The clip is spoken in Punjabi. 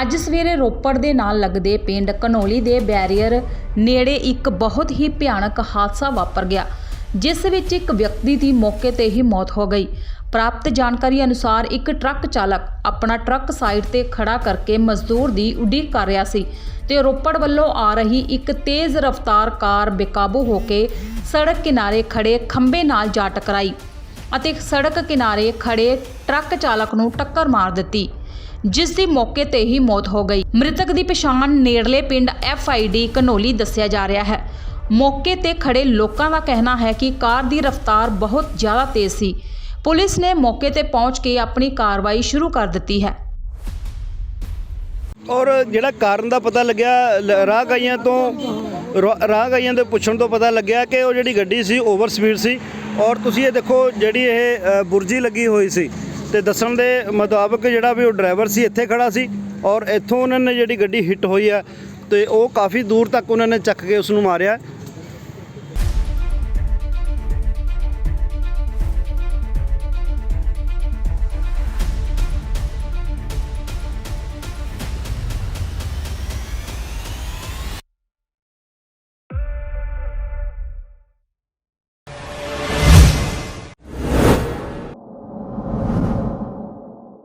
ਅੱਜ ਸਵੇਰੇ ਰੋਪੜ ਦੇ ਨਾਲ ਲੱਗਦੇ ਪਿੰਡ ਕਨੌਲੀ ਦੇ ਬੈਰੀਅਰ ਨੇੜੇ ਇੱਕ ਬਹੁਤ ਹੀ ਭਿਆਨਕ ਹਾਦਸਾ ਵਾਪਰ ਗਿਆ, ਜਿਸ ਵਿੱਚ ਇੱਕ ਵਿਅਕਤੀ ਦੀ ਮੌਕੇ ਤੇ ਹੀ ਮੌਤ ਹੋ ਗਈ। ਪ੍ਰਾਪਤ ਜਾਣਕਾਰੀ ਅਨੁਸਾਰ ਇੱਕ ਟਰੱਕ ਚਾਲਕ ਆਪਣਾ ਟਰੱਕ ਸਾਈਡ ਤੇ ਖੜਾ ਕਰਕੇ ਮਜ਼ਦੂਰ ਦੀ ਉਡੀਕ ਕਰ ਰਿਹਾ ਸੀ ਤੇ ਰੋਪੜ ਵੱਲੋਂ ਆ ਰਹੀ ਇੱਕ ਤੇਜ਼ ਰਫ਼ਤਾਰ ਕਾਰ ਬੇਕਾਬੂ ਹੋ ਕੇ ਸੜਕ ਕਿਨਾਰੇ ਖੜੇ ਖੰਭੇ ਨਾਲ ਜਾ ਟਕਰਾਈ ਅਤੇ ਸੜਕ ਕਿਨਾਰੇ ਖੜੇ ਟਰੱਕ ਚਾਲਕ ਨੂੰ ਟੱਕਰ ਮਾਰ ਦਿੱਤੀ। ਜਿਸ ਦੀ ਮੌਕੇ ਤੇ ਹੀ ਮੌਤ ਹੋ ਗਈ। ਮ੍ਰਿਤਕ ਦੀ ਪਛਾਣ ਨੇੜਲੇ ਪਿੰਡ ਐਫਆਈਡੀ ਕਨੋਲੀ ਦੱਸਿਆ ਜਾ ਰਿਹਾ ਹੈ। ਮੌਕੇ ਤੇ ਖੜੇ ਲੋਕਾਂ ਦਾ ਕਹਿਣਾ ਹੈ ਕਿ ਕਾਰ ਦੀ ਰਫ਼ਤਾਰ ਬਹੁਤ ਜ਼ਿਆਦਾ ਤੇਜ਼ ਸੀ। ਪੁਲਿਸ ਨੇ ਮੌਕੇ ਤੇ ਪਹੁੰਚ ਕੇ ਆਪਣੀ ਕਾਰਵਾਈ ਸ਼ੁਰੂ ਕਰ ਦਿੱਤੀ ਹੈ। ਔਰ ਜਿਹੜਾ ਕਾਰਨ ਦਾ ਪਤਾ ਲੱਗਿਆ, ਲ- ਰਾਹਗਾਈਆਂ ਤੋਂ ਰਾਹਗਾਈਆਂ ਦੇ ਪੁੱਛਣ ਤੋਂ ਪਤਾ ਲੱਗਿਆ ਕਿ ਉਹ ਜਿਹੜੀ ਗੱਡੀ ਸੀ, ਓਵਰ ਸਪੀਡ ਸੀ। ਔਰ ਤੁਸੀਂ ਇਹ ਦੇਖੋ, ਜਿਹੜੀ ਇਹ ਬੁਰਜੀ ਲੱਗੀ ਹੋਈ ਸੀ। ਤੇ ਦੱਸਣ ਦੇ ਮੁਤਾਬਕ ਜਿਹੜਾ ਵੀ ਉਹ ਡਰਾਈਵਰ ਸੀ, ਇੱਥੇ ਖੜਾ ਸੀ ਔਰ ਇੱਥੋਂ ਉਹਨਾਂ ਨੇ ਜਿਹੜੀ ਗੱਡੀ ਹਿੱਟ ਹੋਈ ਹੈ ਤੇ ਉਹ ਕਾਫੀ ਦੂਰ ਤੱਕ ਉਹਨਾਂ ਨੇ ਚੱਕ ਕੇ ਉਸ ਨੂੰ ਮਾਰਿਆ।